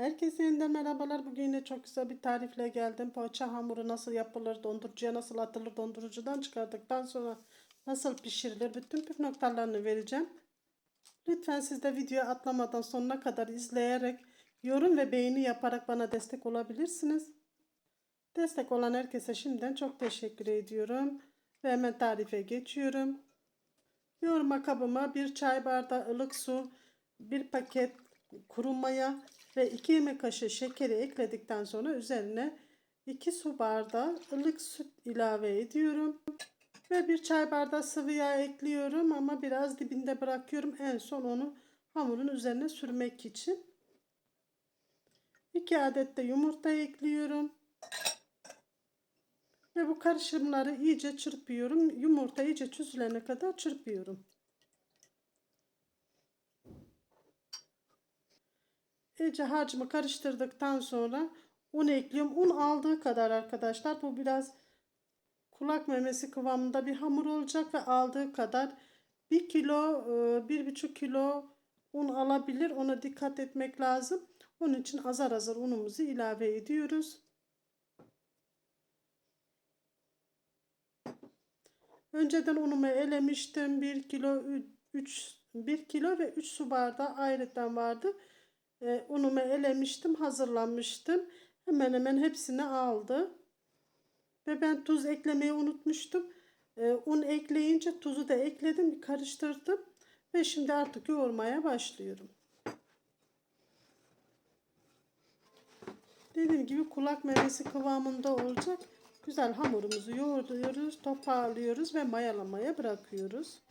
Herkese yeniden merhabalar. Bugün yine çok güzel bir tarifle geldim. Poğaça hamuru nasıl yapılır, dondurucuya nasıl atılır, dondurucudan çıkardıktan sonra nasıl pişirilir bütün püf noktalarını vereceğim. Lütfen siz de videoyu atlamadan sonuna kadar izleyerek, yorum ve beğeni yaparak bana destek olabilirsiniz. Destek olan herkese şimdiden çok teşekkür ediyorum. Ve hemen tarife geçiyorum. Yoğurma kabıma bir çay bardağı ılık su, bir paket kuru maya ve 2 yemek kaşığı şekeri ekledikten sonra üzerine 2 su bardağı ılık süt ilave ediyorum. Ve bir çay bardağı sıvı yağ ekliyorum ama biraz dibinde bırakıyorum. En son onu hamurun üzerine sürmek için. 2 adet de yumurta ekliyorum. Ve bu karışımları iyice çırpıyorum. Yumurta iyice çözülene kadar çırpıyorum. İyice harcımı karıştırdıktan sonra un ekliyorum. Un aldığı kadar arkadaşlar. Bu biraz kulak memesi kıvamında bir hamur olacak ve aldığı kadar 1 kilo 1,5 kilo un alabilir. Ona dikkat etmek lazım. Onun için azar azar unumuzu ilave ediyoruz. Önceden unumu elemiştim. 1 kilo 3 1 kilo ve 3 su bardağı ayrıca vardı. Ee, unumu elemiştim, hazırlanmıştım. Hemen hemen hepsini aldı. Ve ben tuz eklemeyi unutmuştum. Ee, un ekleyince tuzu da ekledim, karıştırdım. Ve şimdi artık yoğurmaya başlıyorum. Dediğim gibi kulak memesi kıvamında olacak. Güzel hamurumuzu yoğuruyoruz, toparlıyoruz ve mayalamaya bırakıyoruz.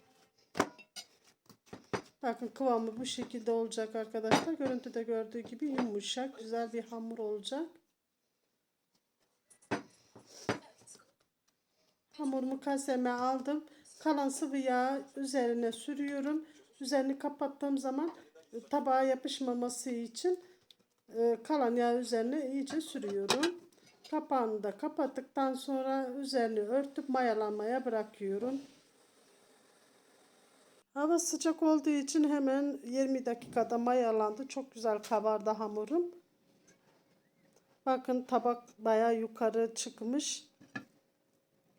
Bakın kıvamı bu şekilde olacak arkadaşlar. Görüntüde gördüğü gibi yumuşak, güzel bir hamur olacak. Hamurumu kaseme aldım. Kalan sıvı yağı üzerine sürüyorum. Üzerini kapattığım zaman tabağa yapışmaması için e, kalan yağ üzerine iyice sürüyorum. Kapağını da kapattıktan sonra üzerini örtüp mayalanmaya bırakıyorum. Hava sıcak olduğu için hemen 20 dakikada mayalandı. Çok güzel kabardı hamurum. Bakın tabak baya yukarı çıkmış.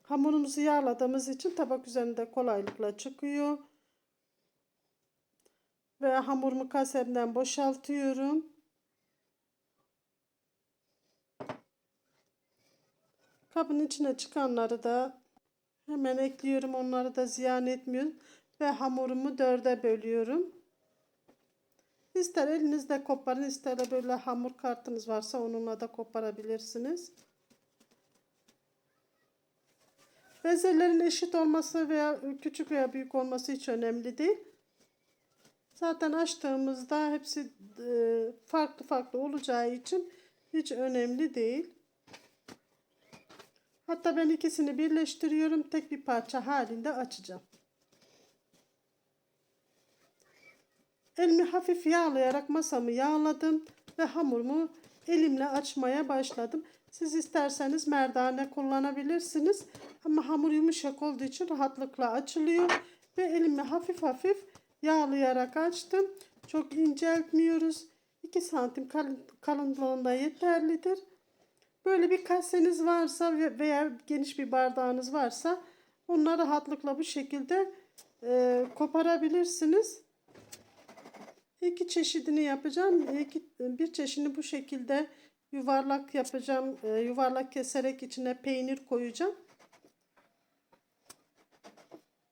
Hamurumuzu yağladığımız için tabak üzerinde kolaylıkla çıkıyor. Ve hamurumu kasemden boşaltıyorum. Kabın içine çıkanları da hemen ekliyorum. Onları da ziyan etmiyorum. Ve hamurumu dörde bölüyorum. İster elinizde koparın ister de böyle hamur kartınız varsa onunla da koparabilirsiniz. Bezelerin eşit olması veya küçük veya büyük olması hiç önemli değil. Zaten açtığımızda hepsi e, farklı farklı olacağı için hiç önemli değil. Hatta ben ikisini birleştiriyorum. Tek bir parça halinde açacağım. Elimi hafif yağlayarak masamı yağladım ve hamurumu elimle açmaya başladım. Siz isterseniz merdane kullanabilirsiniz. Ama hamur yumuşak olduğu için rahatlıkla açılıyor. Ve elimi hafif hafif yağlayarak açtım. Çok inceltmiyoruz. 2 santim kalınlığında yeterlidir. Böyle bir kaseniz varsa veya geniş bir bardağınız varsa onları rahatlıkla bu şekilde e, koparabilirsiniz. İki çeşidini yapacağım. İki, bir çeşidini bu şekilde yuvarlak yapacağım. E, yuvarlak keserek içine peynir koyacağım.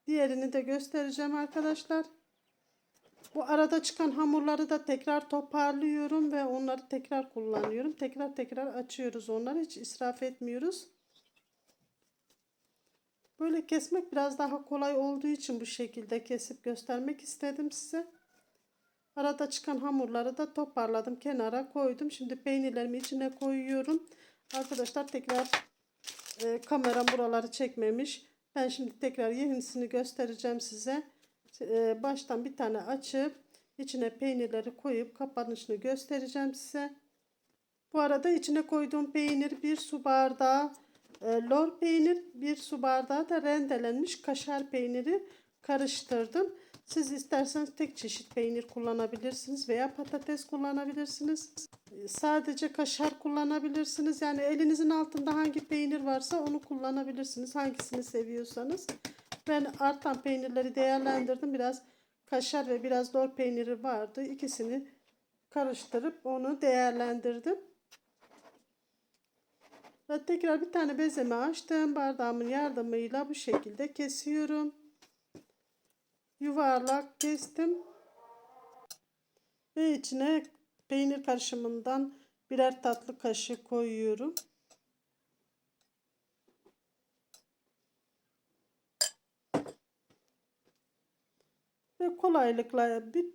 Diğerini de göstereceğim arkadaşlar. Bu arada çıkan hamurları da tekrar toparlıyorum ve onları tekrar kullanıyorum. Tekrar tekrar açıyoruz onları. Hiç israf etmiyoruz. Böyle kesmek biraz daha kolay olduğu için bu şekilde kesip göstermek istedim size. Arada çıkan hamurları da toparladım. Kenara koydum. Şimdi peynirlerimi içine koyuyorum. Arkadaşlar tekrar e, kameram buraları çekmemiş. Ben şimdi tekrar yenisini göstereceğim size. E, baştan bir tane açıp içine peynirleri koyup kapanışını göstereceğim size. Bu arada içine koyduğum peynir bir su bardağı e, lor peynir, bir su bardağı da rendelenmiş kaşar peyniri karıştırdım. Siz isterseniz tek çeşit peynir kullanabilirsiniz veya patates kullanabilirsiniz. Sadece kaşar kullanabilirsiniz. Yani elinizin altında hangi peynir varsa onu kullanabilirsiniz. Hangisini seviyorsanız. Ben artan peynirleri değerlendirdim. Biraz kaşar ve biraz lor peyniri vardı. İkisini karıştırıp onu değerlendirdim. Ve tekrar bir tane bezemi açtım. Bardağımın yardımıyla bu şekilde kesiyorum. Yuvarlak kestim. Ve içine peynir karışımından birer tatlı kaşık koyuyorum. Ve kolaylıkla bir,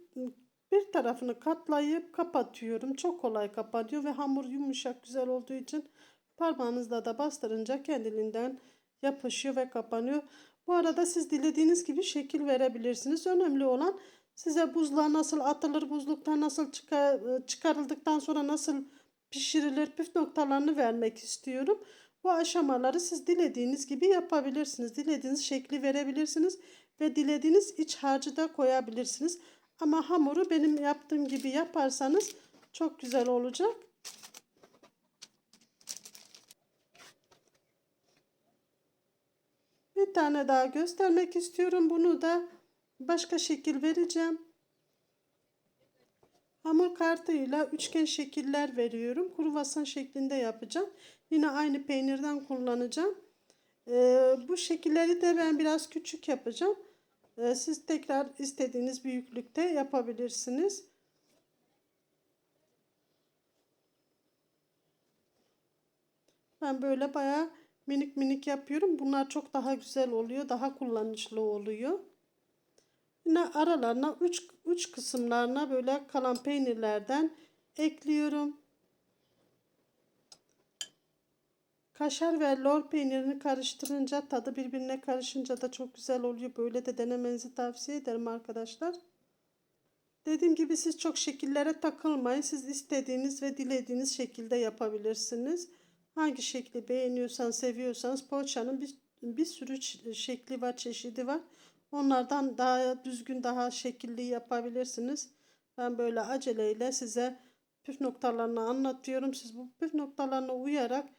bir tarafını katlayıp kapatıyorum. Çok kolay kapanıyor ve hamur yumuşak güzel olduğu için parmağınızla da bastırınca kendiliğinden yapışıyor ve kapanıyor. Bu arada siz dilediğiniz gibi şekil verebilirsiniz. Önemli olan size buzluğa nasıl atılır, buzluktan nasıl çıkar, çıkarıldıktan sonra nasıl pişirilir püf noktalarını vermek istiyorum. Bu aşamaları siz dilediğiniz gibi yapabilirsiniz. Dilediğiniz şekli verebilirsiniz ve dilediğiniz iç harcı da koyabilirsiniz. Ama hamuru benim yaptığım gibi yaparsanız çok güzel olacak. Bir tane daha göstermek istiyorum. Bunu da başka şekil vereceğim. Hamur kartıyla üçgen şekiller veriyorum. Kruvasan şeklinde yapacağım. Yine aynı peynirden kullanacağım. Ee, bu şekilleri de ben biraz küçük yapacağım. Ee, siz tekrar istediğiniz büyüklükte yapabilirsiniz. Ben böyle bayağı minik minik yapıyorum. Bunlar çok daha güzel oluyor. Daha kullanışlı oluyor. Yine aralarına uç, uç kısımlarına böyle kalan peynirlerden ekliyorum. Kaşar ve lor peynirini karıştırınca tadı birbirine karışınca da çok güzel oluyor. Böyle de denemenizi tavsiye ederim arkadaşlar. Dediğim gibi siz çok şekillere takılmayın. Siz istediğiniz ve dilediğiniz şekilde yapabilirsiniz. Hangi şekli beğeniyorsanız, seviyorsanız poğaçanın bir, bir sürü şekli var, çeşidi var. Onlardan daha düzgün, daha şekilli yapabilirsiniz. Ben böyle aceleyle size püf noktalarını anlatıyorum. Siz bu püf noktalarına uyarak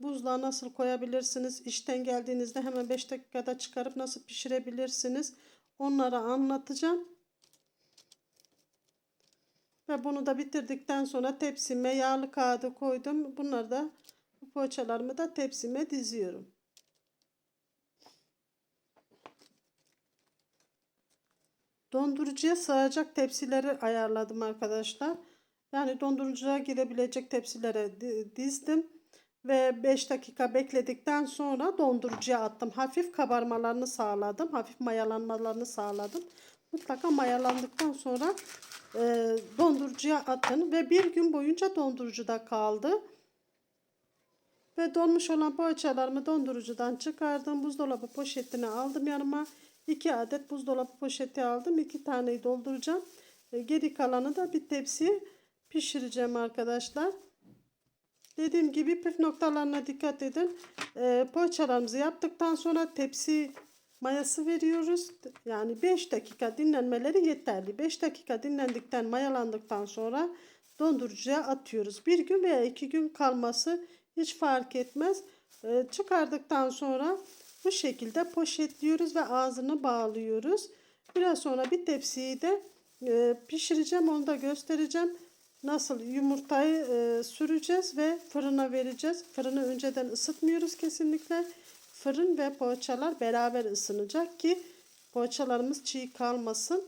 buzluğa nasıl koyabilirsiniz? İşten geldiğinizde hemen 5 dakikada çıkarıp nasıl pişirebilirsiniz? Onları anlatacağım. Ve bunu da bitirdikten sonra tepsime yağlı kağıdı koydum. Bunları da bu poğaçalarımı da tepsime diziyorum. Dondurucuya sığacak tepsileri ayarladım arkadaşlar. Yani dondurucuya girebilecek tepsilere dizdim. Ve 5 dakika bekledikten sonra dondurucuya attım. Hafif kabarmalarını sağladım. Hafif mayalanmalarını sağladım. Mutlaka mayalandıktan sonra e, dondurucuya atın. Ve bir gün boyunca dondurucuda kaldı. Ve donmuş olan poğaçalarımı dondurucudan çıkardım. Buzdolabı poşetine aldım yanıma. 2 adet buzdolabı poşeti aldım. 2 taneyi dolduracağım. E, geri kalanı da bir tepsiye pişireceğim arkadaşlar. Dediğim gibi püf noktalarına dikkat edin. E, poğaçalarımızı yaptıktan sonra tepsi mayası veriyoruz. Yani 5 dakika dinlenmeleri yeterli. 5 dakika dinlendikten mayalandıktan sonra dondurucuya atıyoruz. Bir gün veya iki gün kalması hiç fark etmez. E, çıkardıktan sonra bu şekilde poşetliyoruz ve ağzını bağlıyoruz. Biraz sonra bir tepsiyi de e, pişireceğim. Onu da göstereceğim. Nasıl yumurtayı e, süreceğiz ve fırına vereceğiz. Fırını önceden ısıtmıyoruz kesinlikle. Fırın ve poğaçalar beraber ısınacak ki poğaçalarımız çiğ kalmasın.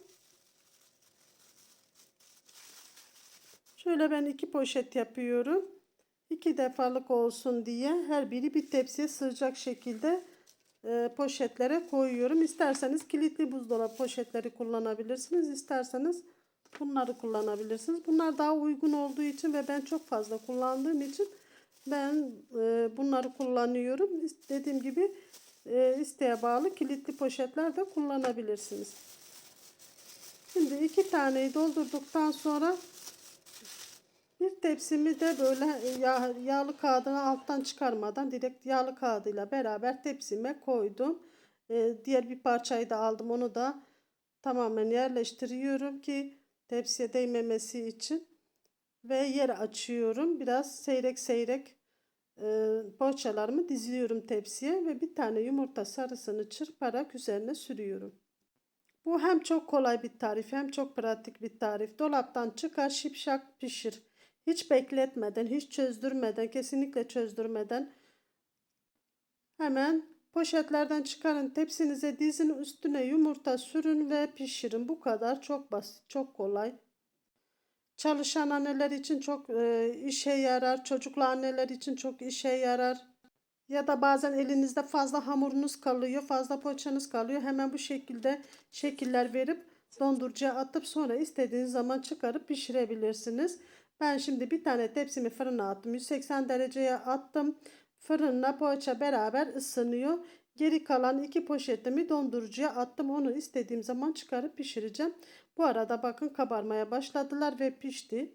Şöyle ben iki poşet yapıyorum. İki defalık olsun diye her biri bir tepsiye sığacak şekilde e, poşetlere koyuyorum. İsterseniz kilitli buzdolabı poşetleri kullanabilirsiniz. İsterseniz bunları kullanabilirsiniz. Bunlar daha uygun olduğu için ve ben çok fazla kullandığım için ben e, bunları kullanıyorum. Dediğim gibi e, isteğe bağlı kilitli poşetler de kullanabilirsiniz. Şimdi iki taneyi doldurduktan sonra bir tepsimi de böyle yağ, yağlı kağıdını alttan çıkarmadan direkt yağlı kağıdıyla beraber tepsime koydum. Ee, diğer bir parçayı da aldım onu da tamamen yerleştiriyorum ki tepsiye değmemesi için ve yer açıyorum. Biraz seyrek seyrek e, poğaçalarımı diziyorum tepsiye ve bir tane yumurta sarısını çırparak üzerine sürüyorum. Bu hem çok kolay bir tarif hem çok pratik bir tarif. Dolaptan çıkar şipşak pişir. Hiç bekletmeden, hiç çözdürmeden, kesinlikle çözdürmeden hemen poşetlerden çıkarın, tepsinize dizin, üstüne yumurta sürün ve pişirin. Bu kadar çok basit, çok kolay. Çalışan anneler için çok e, işe yarar, çocuklu anneler için çok işe yarar. Ya da bazen elinizde fazla hamurunuz kalıyor, fazla poğaçanız kalıyor. Hemen bu şekilde şekiller verip dondurucuya atıp sonra istediğiniz zaman çıkarıp pişirebilirsiniz. Ben şimdi bir tane tepsimi fırına attım. 180 dereceye attım. Fırınla poğaça beraber ısınıyor. Geri kalan iki poşetimi dondurucuya attım. Onu istediğim zaman çıkarıp pişireceğim. Bu arada bakın kabarmaya başladılar ve pişti.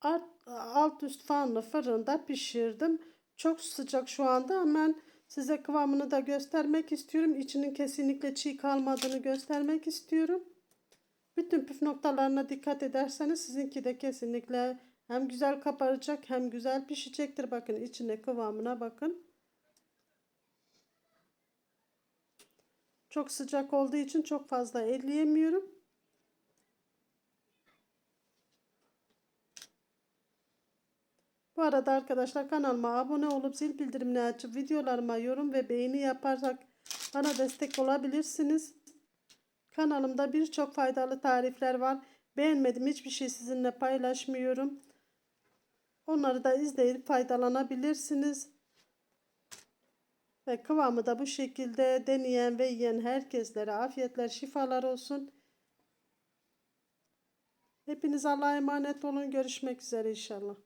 Alt, alt üst fanlı fırında pişirdim. Çok sıcak şu anda. Hemen size kıvamını da göstermek istiyorum. İçinin kesinlikle çiğ kalmadığını göstermek istiyorum. Bütün püf noktalarına dikkat ederseniz sizinki de kesinlikle hem güzel kabaracak hem güzel pişecektir. Bakın içine kıvamına bakın. Çok sıcak olduğu için çok fazla elleyemiyorum. Bu arada arkadaşlar kanalıma abone olup zil bildirimini açıp videolarıma yorum ve beğeni yaparsak bana destek olabilirsiniz. Kanalımda birçok faydalı tarifler var. Beğenmedim hiçbir şey sizinle paylaşmıyorum. Onları da izleyip faydalanabilirsiniz. Ve kıvamı da bu şekilde deneyen ve yiyen herkeslere afiyetler şifalar olsun. Hepiniz Allah'a emanet olun. Görüşmek üzere inşallah.